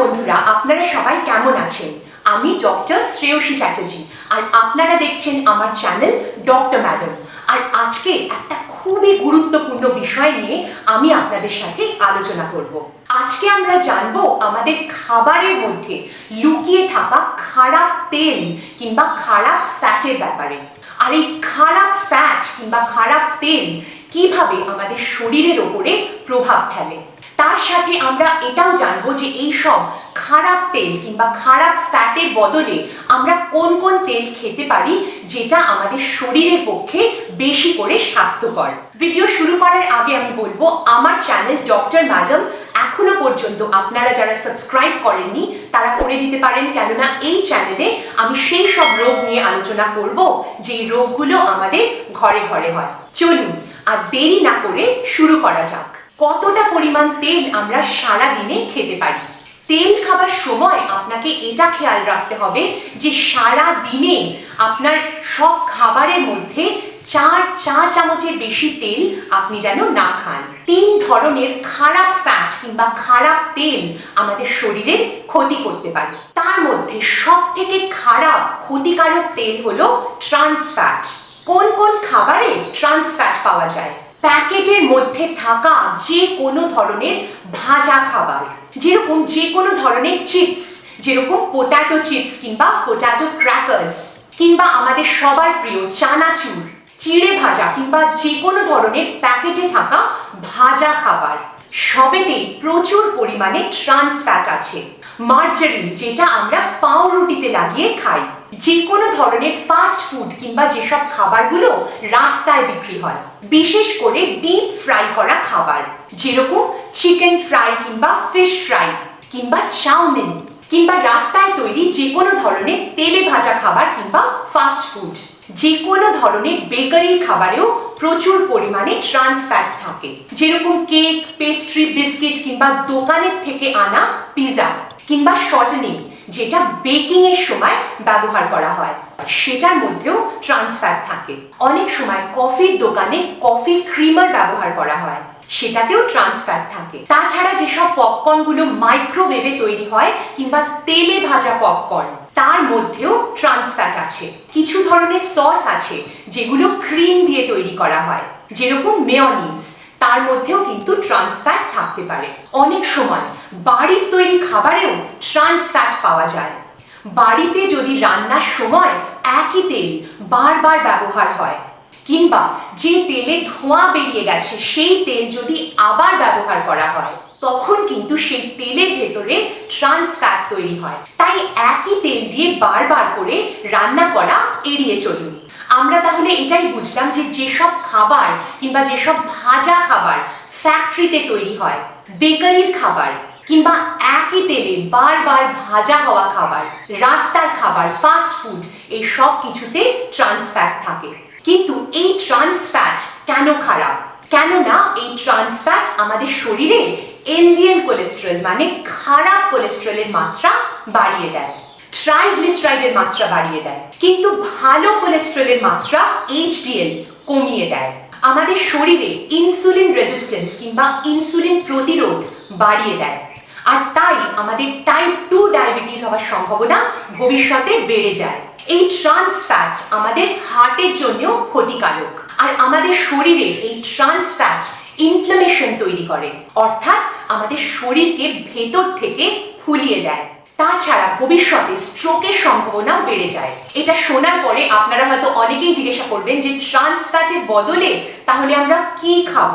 বন্ধুরা, আপনারা সবাই কেমন আছেন? আমি ডক্টর শ্রেয়সী চ্যাটার্জি, আর আপনারা দেখছেন আমার চ্যানেল ডক্টর ম্যাডাম। আর আজকে একটা খুবই গুরুত্বপূর্ণ বিষয় নিয়ে আমি আপনাদের সাথে আলোচনা করব। আজকে আমরা জানব আমাদের খাবারের মধ্যে লুকিয়ে থাকা খারাপ তেল কিংবা খারাপ ফ্যাটের ব্যাপারে। আর এই খারাপ ফ্যাট কিংবা খারাপ তেল কীভাবে আমাদের শরীরের ওপরে প্রভাব ফেলে? তার সাথে আমরা এটাও জানব যে এই সব খারাপ তেল কিংবা খারাপ ফ্যাটের বদলে আমরা কোন কোন তেল খেতে পারি যেটা আমাদের শরীরের পক্ষে বেশি করে স্বাস্থ্যকর। ভিডিও শুরু করার আগে আমি বলব, আমার চ্যানেল ডক্টর ম্যাডাম এখনও পর্যন্ত আপনারা যারা সাবস্ক্রাইব করেননি, তারা করে দিতে পারেন। কেননা এই চ্যানেলে আমি সেই সব রোগ নিয়ে আলোচনা করব যে রোগগুলো আমাদের ঘরে ঘরে হয়। চলুন, আর দেরি না করে শুরু করা যাক। কতটা পরিমাণ তেল আমরা সারা দিনে খেতে পারি? তেল খাবার সময় আপনাকে এটা খেয়াল রাখতে হবে যে সারা দিনে আপনার সব খাবারের মধ্যে চার চা চামচের বেশি তেল আপনি যেন না খান। তিন ধরনের খারাপ ফ্যাট কিংবা খারাপ তেল আমাদের শরীরে ক্ষতি করতে পারে। তার মধ্যে সব থেকে খারাপ ক্ষতিকারক তেল হলো ট্রান্স ফ্যাট কোন কোন খাবারে ট্রান্স ফ্যাট পাওয়া যায়? প্যাকেটের মধ্যে থাকা যে কোনো ধরনের ভাজা খাবার, যেরকম যে কোনো ধরনের চিপস, যেরকম পোটাটো চিপস কিংবা পোটাটো ক্র্যাকার্স কিংবা আমাদের সবার প্রিয় চানাচুর, চিড়ে ভাজা কিংবা যে কোনো ধরনের প্যাকেটে থাকা ভাজা খাবার। সবেতেই প্রচুর পরিমাণে ট্রান্স ফ্যাট আছে। মার্জারিন যেটা আমরা পাউরুটিতে লাগিয়ে খাই। যে কোনো ধরনের ফাস্ট ফুড কিংবা যেসব খাবারগুলো রাস্তায় বিক্রি হয়, বিশেষ করে ডিপ ফ্রাই করা খাবার, যেরকম চিকেন ফ্রাই কিংবা ফিশ ফ্রাই কিংবা চাউমিন কিংবা রাস্তায় তৈরি যে কোনো ধরনের তেলে ভাজা খাবার কিংবা ফাস্ট ফুড যে কোনো ধরনের বেকারি খাবারেও প্রচুর পরিমাণে ট্রান্স ফ্যাট থাকে, যেরকম কেক পেস্ট্রি বিস্কিট কিংবা দোকানের থেকে আনা পিৎজা কিংবা শর্টনিং যেটা বেকিং এর সময় ব্যবহার করা হয়। সেটার মধ্যেও ট্রান্স ফ্যাট থাকে। অনেক সময় কফির দোকানে কফি ক্রিমার ব্যবহার করা হয়। সেটাতেও ট্রান্স ফ্যাট থাকে। তাছাড়া যেসব পপকর্নগুলো মাইক্রোওয়েভে তৈরি হয় কিংবা তেলে ভাজা পপকর্ন তার মধ্যেও ট্রান্স ফ্যাট আছে। কিছু ধরনের সস আছে যেগুলো ক্রিম দিয়ে তৈরি করা হয়। যেরকম মেয়নিজ তার মধ্যেও কিন্তু ট্রান্স ফ্যাট থাকতে পারে। অনেক সময় বাড়ির তৈরি খাবারেও ট্রান্স ফ্যাট পাওয়া যায়। বাড়িতে যদি রান্নার সময় একই তেল বারবার ব্যবহার হয়, কিংবা যে তেলে ধোঁয়া বেরিয়ে গেছে সেই তেল যদি আবার ব্যবহার করা হয়, তখন কিন্তু সেই তেলের ভেতরে ট্রান্স ফ্যাট তৈরি হয়। তাই একই তেল দিয়ে বারবার করে রান্না করা এড়িয়ে চলুন। আমরা তাহলে এটাই বুঝলাম যে যেসব খাবার কিংবা যেসব ভাজা খাবার ফ্যাক্টরিতে তৈরি হয় বেকারির খাবার কিংবা একই তেলে বারবার ভাজা হওয়া খাবার, রাস্তার খাবার ফাস্ট ফুড এই সব কিছুতে ট্রান্স ফ্যাট থাকে। কিন্তু এই ট্রান্স ফ্যাট কেন খারাপ? কেননা এই ট্রান্স ফ্যাট আমাদের শরীরে এলডিএল কোলেস্ট্রল মানে খারাপ কোলেস্ট্রলের মাত্রা বাড়িয়ে দেয়। ট্রাইগ্লিসারাইডের মাত্রা বাড়িয়ে দেয়। কিন্তু ভালো কোলেস্ট্রলের মাত্রা এইচডিএল কমিয়ে দেয়। আমাদের শরীরে ইনসুলিন রেজিস্ট্যান্স কিংবা ইনসুলিন প্রতিরোধ বাড়িয়ে দেয়। আর তাই আমাদের টাইপ টু ডায়াবেটিস হওয়ার সম্ভাবনা ভবিষ্যতে বেড়ে যায়। এই ট্রান্স ফ্যাট আমাদের হার্টের জন্যও ক্ষতিকারক। আর আমাদের শরীরে এই ট্রান্স ফ্যাট ইনফ্লামেশন তৈরি করে। অর্থাৎ আমাদের শরীরকে ভেতর থেকে ফুলিয়ে দেয়। তাছাড়া ভবিষ্যতে স্ট্রোকের সম্ভাবনাও বেড়ে যায়। এটা শোনার পরে আপনারা হয়তো অনেকেই জিজ্ঞাসা করবেন যে ট্রান্স ফ্যাটের বদলে তাহলে আমরা কি খাব?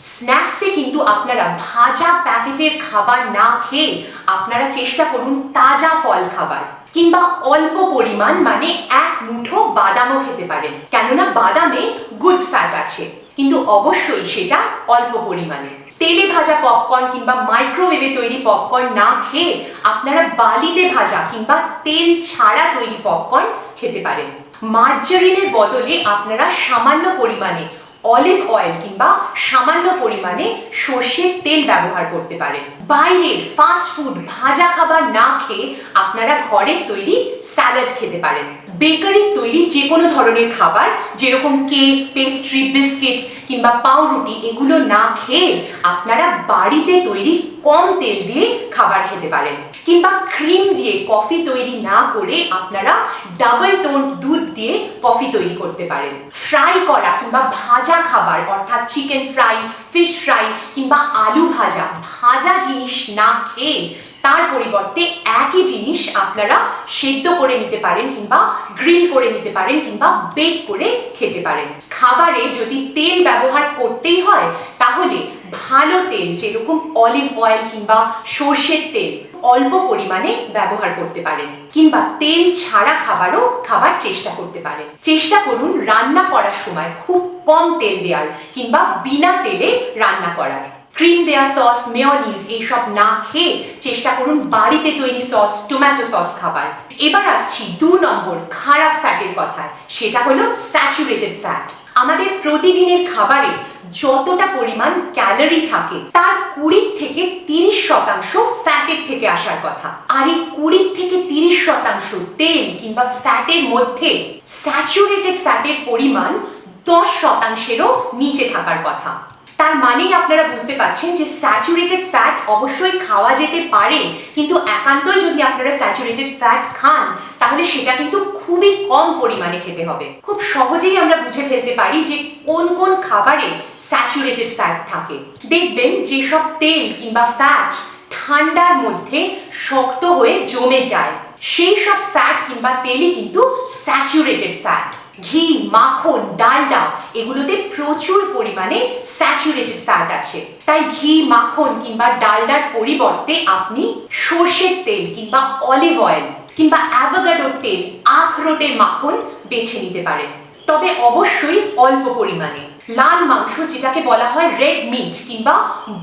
স্ন্যাক্সে কিন্তু আপনারা ভাজা প্যাকেটের খাবার না খেয়ে আপনারা চেষ্টা করুন তাজা ফল খাবার। কিংবা অল্প পরিমাণ মানে এক মুঠো বাদামও খেতে পারেন। কেননা বাদামে গুড ফ্যাট আছে। কিন্তু অবশ্যই সেটা অল্প পরিমাণে তেলে ভাজা পপকর্ন কিংবা মাইক্রোওয়েভে তৈরি পপকর্ন না খেয়ে আপনারা বালিতে ভাজা কিংবা তেল ছাড়া তৈরি পপকর্ন খেতে পারেন। মার্জারিনের বদলে আপনারা সামান্য পরিমাণে অলিভ অয়েল কিংবা সামান্য পরিমাণে সর্ষের তেল ব্যবহার করতে পারেন। বাইরের ফাস্ট ফুড ভাজা খাবার না খেয়ে আপনারা ঘরের তৈরি স্যালাড খেতে পারেন। বেকারির তৈরি যে কোনো ধরনের খাবার, যেরকম কেক পেস্ট্রি বিস্কিট কিংবা পাউরুটি, এগুলো না খেয়ে আপনারা বাড়িতে তৈরি কম তেল দিয়ে খাবার খেতে পারেন। কিংবা ক্রিম দিয়ে কফি তৈরি না করে আপনারা ডাবল টোন দুধ দিয়ে কফি তৈরি করতে পারেন। ফ্রাই করা কিংবা ভাজা খাবার, অর্থাৎ চিকেন ফ্রাই ফিশ ফ্রাই কিংবা আলু ভাজা ভাজা জিনিস না খেয়ে তার পরিবর্তে একই জিনিস আপনারা সেদ্ধ করে নিতে পারেন কিংবা গ্রিল করে নিতে পারেন কিংবা বেক করে খেতে পারেন। খাবারে যদি তেল ব্যবহার করতেই হয়, তাহলে ভালো তেল, যেরকম অলিভ অয়েল কিংবা সর্ষের তেল অল্প পরিমাণে ব্যবহার করতে পারেন কিংবা তেল ছাড়া খাবারও খাবার চেষ্টা করতে পারেন। চেষ্টা করুন রান্না করার সময় খুব কম তেল দেওয়ার কিংবা বিনা তেলে রান্না করার। ক্রিম দেয়া সস, মেয়নিজ এইসব না খেয়ে চেষ্টা করুন বাড়িতে তৈরি সস, টমেটো সস খাবার। এবার আসছি দু নম্বর খারাপ ফ্যাটের কথায়, সেটা হলো স্যাচুরেটেড ফ্যাট আমাদের প্রতিদিনের খাবারে যতটা পরিমাণ ক্যালোরি থাকে, তার কুড়ি থেকে তিরিশ শতাংশ ফ্যাটের থেকে আসার কথা। আর এই কুড়ি থেকে তিরিশ শতাংশ তেল কিংবা ফ্যাটের মধ্যে স্যাচুরেটেড ফ্যাটের পরিমাণ দশ শতাংশেরও নিচে থাকার কথা। তার মানেই আপনারা বুঝতে পারছেন যে স্যাচুরেটেড ফ্যাট অবশ্যই খাওয়া যেতে পারে, কিন্তু একান্তই যদি আপনারা স্যাচুরেটেড ফ্যাট খান, তাহলে সেটা কিন্তু খুবই কম পরিমাণে খেতে হবে। খুব সহজেই আমরা বুঝে ফেলতে পারি যে কোন কোন খাবারে স্যাচুরেটেড ফ্যাট থাকে। দেখবেন যেসব তেল কিংবা ফ্যাট ঠান্ডার মধ্যে শক্ত হয়ে জমে যায়, সেই সব ফ্যাট কিংবা তেলই কিন্তু স্যাচুরেটেড ফ্যাট ঘি, মাখন, ডালডা, এগুলোতে প্রচুর পরিমাণে স্যাচুরেটেড ফ্যাট আছে। তাই ঘি, মাখন কিংবা ডালডার পরিবর্তে আপনি সর্ষের তেল কিংবা অলিভ অয়েল কিংবা অ্যাভোগাডোর তেল, আখরোটের মাখন বেছে নিতে পারেন। তবে অবশ্যই অল্প পরিমাণে। লাল মাংস যেটাকে বলা হয় রেড মিট কিংবা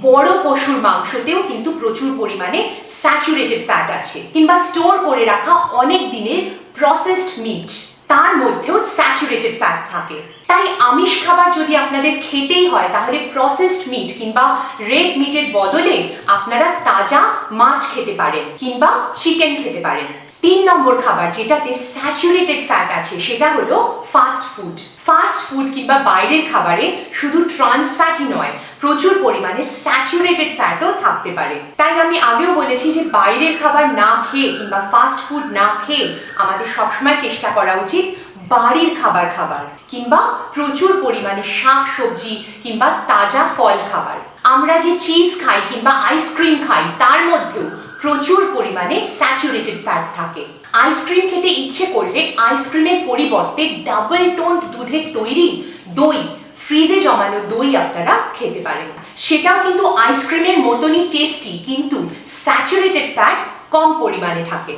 বড় পশুর মাংসতেও কিন্তু প্রচুর পরিমাণে স্যাচুরেটেড ফ্যাট আছে। কিংবা স্টোর করে রাখা অনেক দিনের প্রসেসড মিট তার মধ্যেও স্যাচুরেটেড ফ্যাট থাকে। তাই আমিষ খাবার যদি আপনাদের খেতেই হয়, তাহলে প্রসেসড মিট কিংবা রেড মিটের বদলে আপনারা তাজা মাছ খেতে পারেন কিংবা চিকেন খেতে পারেন। তিন নম্বর খাবার যেটাতে স্যাচুরেটেড ফ্যাট আছে, সেটা হলো ফাস্ট ফুড ফাস্ট ফুড কিংবা বাইরের খাবারে শুধু ট্রান্স ফ্যাটই নয়, প্রচুর পরিমাণে স্যাচুরেটেড ফ্যাটও থাকতে পারে। তাই আমি আগেও বলেছি যে বাইরের খাবার না খেয়ে কিংবা ফাস্ট ফুড না খেয়ে আমাদের সবসময় চেষ্টা করা উচিত বাড়ির খাবার খাবার কিংবা প্রচুর পরিমাণে শাক সবজি কিংবা তাজা ফল খাবার। আমরা যে চিজ খাই কিংবা আইসক্রিম খাই, তার মধ্যেও প্রচুর পরিমাণে স্যাচুরেটেড ফ্যাট থাকে। আইসক্রিম খেতে ইচ্ছে করলে আইসক্রিমের পরিবর্তে ডাবল টোন্ড দুধের তৈরি দই ফ্রিজে জমানো দই আপনারা খেতে পারেন। সেটাও কিন্তু আইসক্রিমের মতনই টেস্টি কিন্তু স্যাচুরেটেড ফ্যাট কম পরিমাণে থাকে।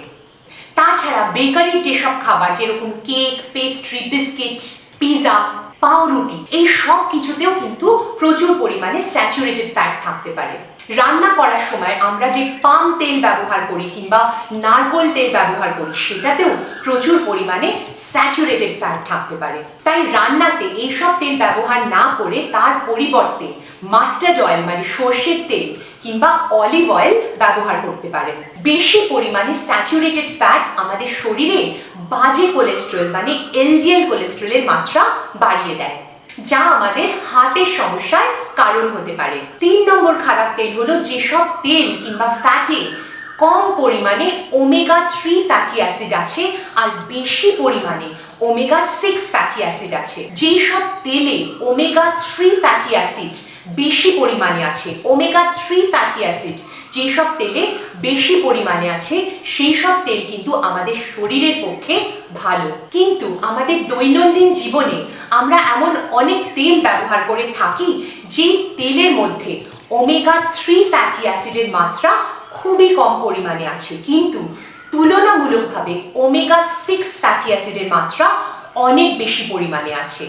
তাছাড়া বেকারির যেসব খাবার, যেরকম কেক পেস্ট্রি বিস্কিট পিৎজা পাউরুটি, এই সব কিছুতেও কিন্তু প্রচুর পরিমাণে স্যাচুরেটেড ফ্যাট থাকতে পারে। রান্না করার সময় আমরা যে পাম তেল ব্যবহার করি কিংবা নারকোল তেল ব্যবহার করি, সেটাতেও প্রচুর পরিমাণে স্যাচুরেটেড ফ্যাট থাকতে পারে। তাই রান্নাতে এইসব তেল ব্যবহার না করে তার পরিবর্তে মাস্টার্ড অয়েল মানে সর্ষের তেল কিংবা অলিভ অয়েল ব্যবহার করতে পারেন বেশি পরিমাণে স্যাচুরেটেড ফ্যাট আমাদের শরীরে বাজে কোলেস্ট্রল মানে এলডিএল কোলেস্ট্রলের মাত্রা বাড়িয়ে দেয়। যা আমাদের হার্টের সমস্যার কারণ হতে পারে। তিন নম্বর খারাপ তেল হলো যেসব তেল কিংবা ফ্যাটে কম পরিমাণে ওমেগা থ্রি ফ্যাটি অ্যাসিড আছে আর বেশি পরিমাণে ওমেগা সিক্স ফ্যাটি অ্যাসিড আছে। যেই সব তেলে ওমেগা থ্রি ফ্যাটি অ্যাসিড বেশি পরিমাণে আছে ওমেগা থ্রি ফ্যাটি অ্যাসিড যেই সব তেলে বেশি পরিমাণে আছে সেই সব তেল কিন্তু আমাদের শরীরের পক্ষে ভালো। কিন্তু আমাদের দৈনন্দিন জীবনে আমরা এমন অনেক তেল ব্যবহার করে থাকি যে তেলের মধ্যে ওমেগা থ্রি ফ্যাটি অ্যাসিডের মাত্রা খুবই কম পরিমাণে আছে। কিন্তু তুলনামূলকভাবে ওমেগা সিক্স ফ্যাটি অ্যাসিডের মাত্রা অনেক বেশি পরিমাণে আছে।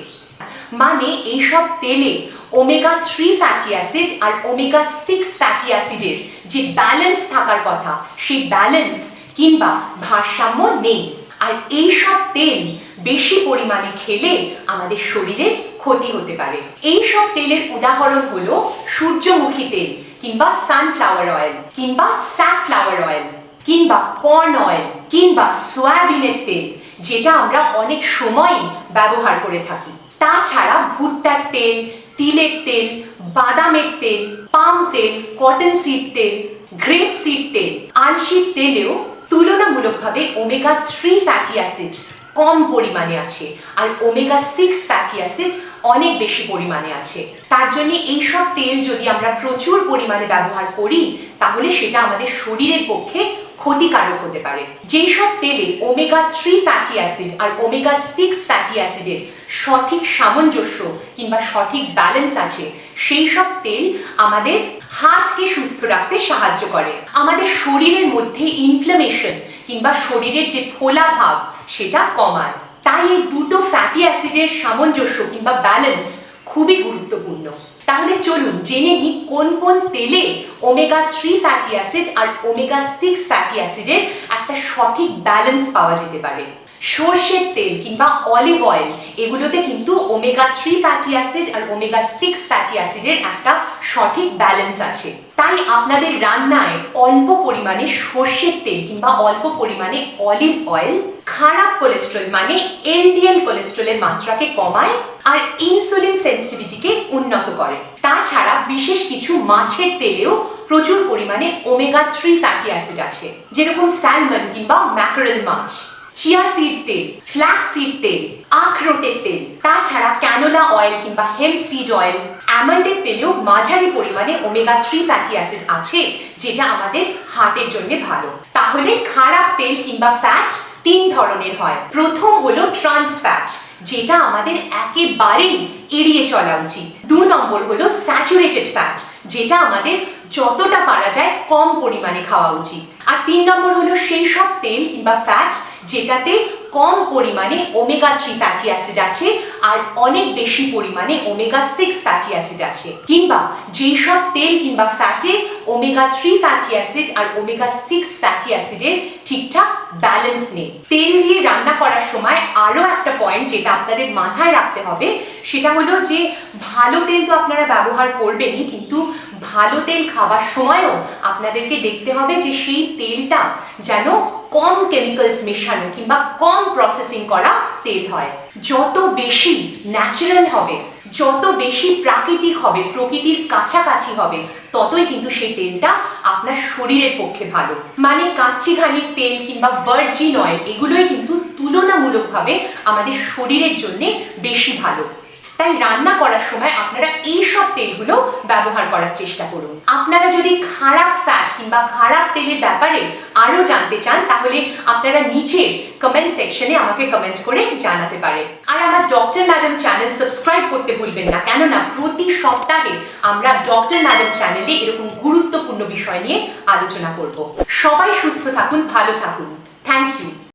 মানে এইসব তেলে ওমেগা থ্রি ফ্যাটি অ্যাসিড আর ওমেগা সিক্স ফ্যাটি অ্যাসিডের যে ব্যালেন্স থাকার কথা, সেই ব্যালেন্স কিংবা ভারসাম্য নেই। আর এই সব তেল বেশি পরিমাণে খেলে আমাদের শরীরের ক্ষতি হতে পারে। এই সব তেলের উদাহরণ হলো সূর্যমুখী তেল কিংবা সানফ্লাওয়ার অয়েল কিংবা স্যাফ্লাওয়ার অয়েল কিংবা কর্ন অয়েল কিংবা সোয়াবিনের তেল, যেটা আমরা অনেক সময়ই ব্যবহার করে থাকি। তাছাড়া ভুট্টার তেল, তিলের তেল, বাদামের তেল, পাম তেল কটন সিড তেল গ্রেপ সিড তেল, আলসির তেলেও তুলনামূলকভাবে ওমেগা থ্রি ফ্যাটি অ্যাসিড কম পরিমাণে আছে আর ওমেগা সিক্স ফ্যাটি অ্যাসিড অনেক বেশি পরিমাণে আছে। তার জন্য এইসব তেল যদি আমরা প্রচুর পরিমাণে ব্যবহার করি, তাহলে সেটা আমাদের শরীরের পক্ষে ক্ষতিকারক হতে পারে। যেই সব তেলে ওমেগা থ্রি ফ্যাটি অ্যাসিড আর ওমেগা সিক্স ফ্যাটি অ্যাসিডের সঠিক সামঞ্জস্য কিংবা সঠিক ব্যালেন্স আছে সেই সব তেল আমাদের হার্টকে সুস্থ রাখতে সাহায্য করে। আমাদের শরীরের মধ্যে ইনফ্লামেশন কিংবা শরীরের যে ফোলা ভাব, সেটা কমায়। তাই এই দুটো ফ্যাটি অ্যাসিডের সামঞ্জস্য কিংবা ব্যালেন্স খুবই গুরুত্বপূর্ণ। তাহলে চলুন জেনে নিই কোন কোন তেলে ওমেগা থ্রি ফ্যাটি অ্যাসিড আর ওমেগা সিক্স ফ্যাটি অ্যাসিডের একটা সঠিক ব্যালেন্স পাওয়া যেতে পারে। সর্ষের তেল কিংবা অলিভ অয়েল এগুলোতে কিন্তু ওমেগা থ্রি ফ্যাটি অ্যাসিড আর ওমেগা সিক্স ফ্যাটি অ্যাসিডের একটা সঠিক ব্যালেন্স আছে। তাই আপনাদের রান্নায় অল্প পরিমাণে সর্ষের তেল কিংবা অল্প পরিমাণে অলিভ অয়েল খারাপ কোলেস্ট্রল মানে এলডিএল কোলেস্ট্রলের মাত্রাকে কমায় আর ইনসুলিন সেন্সিটিভিটিকে উন্নত করে। তাছাড়া বিশেষ কিছু মাছের তেলেও প্রচুর পরিমাণে ওমেগা থ্রি ফ্যাটি অ্যাসিড আছে, যেরকম স্যালমন কিংবা ম্যাকারেল মাছ। চিয়া সিড তেল ফ্ল্যাক্স সিড তেল আখরোটের তেল। তাছাড়া ক্যানোলা অয়েল কিংবা হেম সিড অয়েল অ্যামান্ডের তেলেও মাঝারি পরিমাণে ওমেগা থ্রি ফ্যাটি অ্যাসিড আছে, যেটা আমাদের হার্টের জন্য ভালো। তাহলে খারাপ তেল কিংবা ফ্যাট তিন ধরনের হয়। প্রথম হলো ট্রান্স ফ্যাট যেটা আমাদের একেবারেই এড়িয়ে চলা উচিত। দু নম্বর হলো স্যাচুরেটেড ফ্যাট যেটা আমাদের যতটা পারা যায় কম পরিমাণে খাওয়া উচিত। আর তিন নম্বর হলো সেই সব তেল কিংবা ফ্যাট যেটাতে কম পরিমাণে ওমেগা থ্রি ফ্যাটি অ্যাসিড আছে আর অনেক বেশি পরিমাণে ওমেগা সিক্স ফ্যাটি অ্যাসিড আছে। কিংবা যেই সব তেল কিংবা ফ্যাটে ওমেগা থ্রি ফ্যাটি অ্যাসিড আর ওমেগা সিক্স ফ্যাটি অ্যাসিডের ঠিকঠাক ব্যালেন্স নেই। তেল দিয়ে রান্না করার সময় আরও একটা পয়েন্ট যেটা আপনাদের মাথায় রাখতে হবে, সেটা হলো যে ভালো তেল তো আপনারা ব্যবহার করবেনই, কিন্তু ভালো তেল খাবার সময়ও আপনাদেরকে দেখতে হবে যে সেই তেলটা যেন কম কেমিক্যালস মেশানো কিংবা কম প্রসেসিং করা তেল হয়। যত বেশি ন্যাচারাল হবে, যত বেশি প্রাকৃতিক হবে, প্রকৃতির কাছাকাছি হবে, ততই কিন্তু সেই তেলটা আপনার শরীরের পক্ষে ভালো। মানে কাচ্চি ঘানির তেল কিংবা ভার্জিন অয়েল এগুলোই কিন্তু তুলনামূলকভাবে আমাদের শরীরের জন্যে বেশি ভালো। তাই রান্না করার সময় আপনারা এই সব তেলগুলো ব্যবহার করার চেষ্টা করুন। আপনারা যদি খারাপ ফ্যাট কিংবা খারাপ তেলের ব্যাপারে আরও জানতে চান, তাহলে আপনারা নিচে কমেন্ট সেকশনে আমাকে কমেন্ট করে জানাতে পারেন। আর আমার ডক্টর ম্যাডাম চ্যানেল সাবস্ক্রাইব করতে ভুলবেন না, কেননা প্রতি সপ্তাহে আমরা ডক্টর ম্যাডাম চ্যানেলে এরকম গুরুত্বপূর্ণ বিষয় নিয়ে আলোচনা করব। সবাই সুস্থ থাকুন, ভালো থাকুন। Thank you